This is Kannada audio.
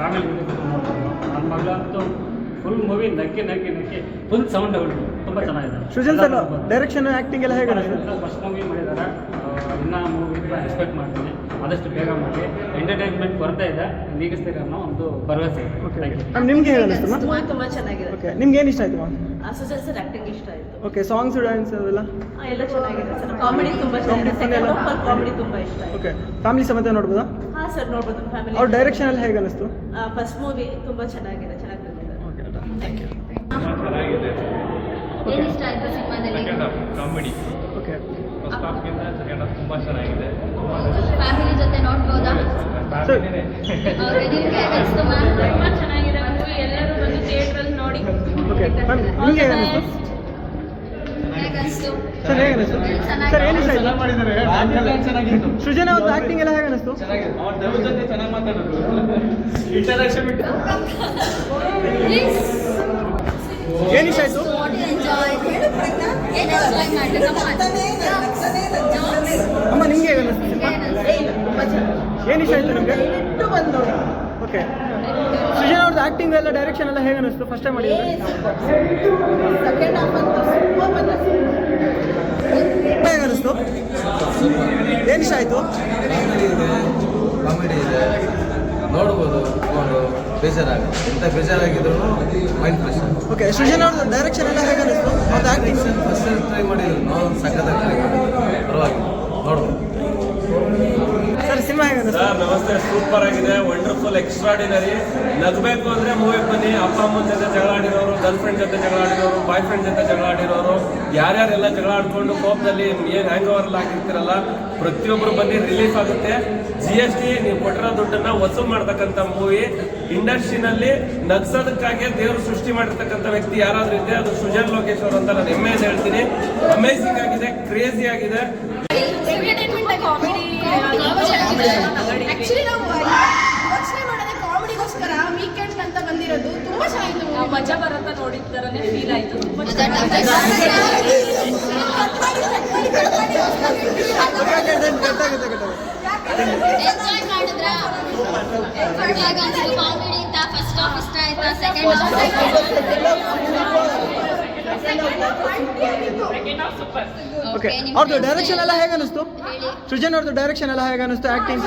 ಫ್ಯಾಮಿಲಿ ನನ್ನ ಮಗಳಂತೂ ಫುಲ್ ಮೂವಿ ನಕ್ಕಿ ನಕ್ಕಿ ನಕ್ಕಿ ಫುಲ್ ಸೌಂಡ್ ಅವಳು ತುಂಬ ಚೆನ್ನಾಗಿದೆ ಸುಜನ್ ಸರ್ ಡೈರೆಕ್ಷನ್ ಆ್ಯಕ್ಟಿಂಗ್ ಎಲ್ಲ ಹೇಗೆ ಫಸ್ಟ್ ಮೂವಿ ಮಾಡಿದ್ದಾರೆ ಇನ್ನೂ ಮೂವಿ ರೆಸ್ಪೆಕ್ಟ್ ಮಾಡ್ತೀನಿ. ಆದಷ್ಟು ಬೇಗ ಮಾಡಿ. ಎಂಟರ್ಟೈನ್ಮೆಂಟ್ ಕೊರತೆ ಇದೆ. ನೀಗಿಸ್ತೀರ ಅನ್ನೋ ಒಂದು ಭರವಸೆ. ಇದೆ ಓಕೆ ಥ್ಯಾಂಕ್ ಯು ಮ್ಯಾಮ್ ನಿಮ್ಗೆ ಮ್ಯಾಮ್ ತುಂಬಾ ತುಂಬಾ ಚೆನ್ನಾಗಿದೆ. ಓಕೆ ನಿಮ್ಗೆ ಏನು ಇಷ್ಟ ಆಯಿತು ಮ್ಯಾಮ್ ಸುಜನ್ ಸರ್ ಆಕ್ಟಿಂಗ್ ಇಷ್ಟ ಆಯ್ತು. ಓಕೆ ಸಾಂಗ್ಸ್ ಡ್ಯಾನ್ಸ್ ಅದೆಲ್ಲ? ಆ, ಎಲ್ಲ ಚೆನ್ನಾಗಿದೆ ಸರ್. ಕಾಮಿಡಿ ತುಂಬಾ ಚೆನ್ನಾಗಿದೆ. ಸೆಕೆಂಡ್ ಹಾಫ್ ಕಾಮಿಡಿ ತುಂಬಾ ಇಷ್ಟ ಆಯ್ತು. ಓಕೆ ಫ್ಯಾಮಿಲಿ ಸಮೇತ ನೋಡ್ಬೋದಾ? ಹಾ ಸರ್ ನೋಡ್ಬೋದು. ಫ್ಯಾಮಿಲಿ ಅವ್ರ ಡೈರೆಕ್ಷನ್ ಎಲ್ಲ ಹೇಗೆ ಅನಿಸ್ತು? ಫಸ್ಟ್ ಮೂವಿ ತುಂಬಾ ಚೆನ್ನಾಗಿದೆ. ಚೆನ್ನಾಗಿ ಬಂದಿದೆ. ಓಕೆ ಥ್ಯಾಂಕ್ ಯು ಚೆನ್ನಾಗಿದೆ. ಏನು ಇಷ್ಟ ಆಯ್ತು ಸಿನಿಮಾದಲ್ಲಿ? ಕಾಮಿಡಿ ಓಕೆ ತುಂಬ ಚೆನ್ನಾಗಿದೆ. ಫ್ಯಾಮಿಲಿ ಜೊತೆ ನೋಡ್ಬೋದಾ? ತುಂಬಾ. ಚೆನ್ನಾಗಿದೆ ಮೂವಿ. ಎಲ್ಲರೂ ಬಂದು ನೋಡಿ. ಏನು ಇಷ್ಟ ಆಯಿತು ಸೃಜನ್ ಅವ್ರದ್ದು ಆ್ಯಕ್ಟಿಂಗ್ ಎಲ್ಲ ಹೇಗೆ ಅನಿಸ್ತು? ಎಂಜಾಯ್ ಎಂಜಾಯ್ ಮಾಡಿ ಅಮ್ಮ ನಿಮ್ಗೆ ಹೇಗೆ ಏನು ಇಷ್ಟ ಆಯ್ತು ನಿಮಗೆ? ಓಕೆ ಸೃಜನ್ ಅವ್ರದ್ದು ಆಕ್ಟಿಂಗ್ ಎಲ್ಲ ಡೈರೆಕ್ಷನ್ ಎಲ್ಲ ಹೇಗೆ ಅನಿಸ್ತು? ಫಸ್ಟ್ ಟೈಮ್ ಮಾಡಿದ್ರು ಹೇಗೆ ಅನಿಸ್ತು? ಏನು ಇಷ್ಟ ಆಯಿತು? ನೋಡ್ಬೋದು. ಬೇಜಾರಾಗುತ್ತೆ. ಎಂಥ ಬೇಜಾರಾಗಿದ್ರು ಮೈಂಡ್ ಫ್ರೆಶ್ ಓಕೆ ಸೃಜನ್ ಅವ್ರದ್ದು ಡೈರೆಕ್ಷನ್ ಎಲ್ಲ ಹೇಗೆ ಅನಿಸ್ತು ಅವ್ರದ್ದು ಆ್ಯಕ್ಟಿಂಗ್ ಫಸ್ಟ್ ಟ್ರೈ ಮಾಡಿದ್ರು. ಸಖತ್ತಾಗಿ ಟ್ರೈ ಮಾಡಿದ್ರು ಪರವಾಗಿಲ್ಲ. ನೋಡ್ಬೋದು ಸರ್ ಸಿನಿಮಾ ಆಗಿದೆ ಸರ್ ನಮಸ್ತೆ. ಸೂಪರ್ ಆಗಿದೆ. ವಂಡರ್ಫುಲ್ ಎಕ್ಸ್ಟ್ರಾಡಿನರಿ ನಗಬೇಕು ಅಂದ್ರೆ ಮೂವಿ ಬನ್ನಿ. ಅಪ್ಪ ಅಮ್ಮನ ಜೊತೆ ಜಗಳ ಆಡಿರೋರು ಗರ್ಲ್ ಫ್ರೆಂಡ್ ಜೊತೆ ಜಗಳ ಆಡಿರೋರು ಬಾಯ್ ಫ್ರೆಂಡ್ ಜೊತೆ ಜಗಳ ಆಡಿರೋರು, ಯಾರ್ಯಾರೆಲ್ಲ ಜಗಳ ಆಡ್ಕೊಂಡು ಕೋಪದಲ್ಲಿ ಏನು ಹ್ಯಾಂಗ್ ಓವರ್ ಆಗಿರ್ತಿರಲ್ಲ ಪ್ರತಿಯೊಬ್ಬರು ಬನ್ನಿ ರಿಲೀಫ್ ಆಗುತ್ತೆ. ಜಿ ಎಸ್ ಟಿ ನೀವು ಕೊಟ್ಟಿರೋ ದುಡ್ಡನ್ನ ವಸೂಲ್ ಮಾಡ್ತಕ್ಕಂಥ ಮೂವಿ ಇಂಡಸ್ಟ್ರಿನಲ್ಲಿ ನಗ್ಸೋದಕ್ಕಾಗಿ ದೇವರು ಸೃಷ್ಟಿ ಮಾಡಿರ್ತಕ್ಕಂಥ ವ್ಯಕ್ತಿ ಯಾರಾದ್ರೂ ಇದೆ ಅದು ಸುಜನ್ ಲೋಕೇಶ್ ಅವರು ಅಂತ ನಾನು ಹೆಮ್ಮೆಯಿಂದ ಹೇಳ್ತೀನಿ. ಅಮೇಸಿಂಗ್ ಆಗಿದೆ ಕ್ರೇಜಿ ಆಗಿದೆ. ಮಜಾ ಬರತ್ತ ನೋಡಿದ ಥರನೇ ಫೀಲ್ ಆಯ್ತು ತುಂಬಾ ಎಂಜಾಯ್ ಮಾಡಿದ್ರ? ಹೇಗೆ ಅನಿಸ್ತು ಕಾಮಿಡಿ ಅಂತ ಫಸ್ಟ್ ಹಾಫ್ ಇಷ್ಟ ಆಯ್ತಾ ಸೆಕೆಂಡ್ ಹಾಫ್ ಓಕೆ ಅವ್ರದ್ದು ಡೈರೆಕ್ಷನ್ ಎಲ್ಲ ಹೇಗೆ ಅನಿಸ್ತು ಸೃಜನ್ ಅವ್ರದ್ದು ಡೈರೆಕ್ಷನ್ ಎಲ್ಲ ಹೇಗೆ ಅನಿಸ್ತು ಆ್ಯಕ್ಟಿಂಗ್